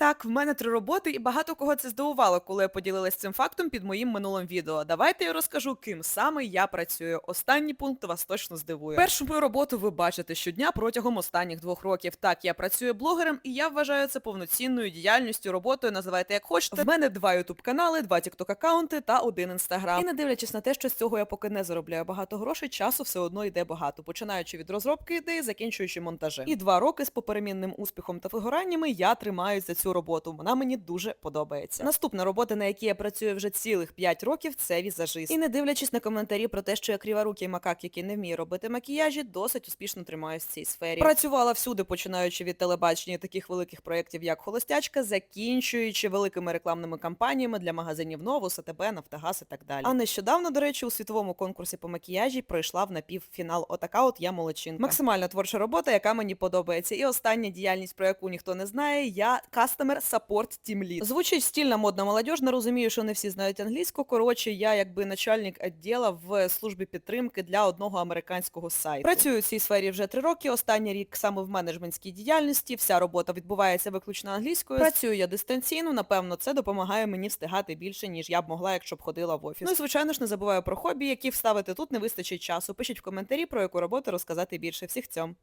Так, в мене три роботи, і багато кого це здивувало, коли я поділилась цим фактом під моїм минулим відео. Давайте я розкажу, ким саме я працюю. Останній пункт вас точно здивує. Першу мою роботу ви бачите щодня протягом останніх двох років. Так, я працюю блогером, і я вважаю це повноцінною діяльністю, роботою, називайте як хочете. В мене два ютуб канали, два тікток аккаунти та один інстаграм. І не дивлячись на те, що з цього я поки не заробляю багато грошей, часу все одно йде багато, починаючи від розробки ідеї, закінчуючи монтажем. І два роки з поперемінним успіхом та фигураннями я тримаюсь за цю роботу. Вона мені дуже подобається. Наступна робота, на якій я працюю вже цілих 5 років, це візажист. І не дивлячись на коментарі про те, що я криворукий макак, який не вміє робити макіяжі, досить успішно тримаюсь в цій сфері. Працювала всюди, починаючи від телебачення таких великих проєктів, як Холостячка, закінчуючи великими рекламними кампаніями для магазинів Новус, АТБ, Нафтогаз і так далі. А нещодавно, до речі, у світовому конкурсі по макіяжі пройшла в напівфінал. Отака от я молодчинка. Максимально творча робота, яка мені подобається. І остання діяльність, про яку ніхто не знає, я Customer Support Team Lead. Звучить стільна, модна молодіжна, розумію, що не всі знають англійську. Коротше, я якби начальник відділу в службі підтримки для одного американського сайту. Працюю в цій сфері вже три роки. Останній рік саме в менеджментській діяльності. Вся робота відбувається виключно англійською. Працюю я дистанційно. Напевно, це допомагає мені встигати більше, ніж я б могла, якщо б ходила в офіс. Ну і звичайно ж не забуваю про хобі, які вставити тут не вистачить часу. Пишіть в коментарі, про яку роботу розказати більше. Всіх цьом.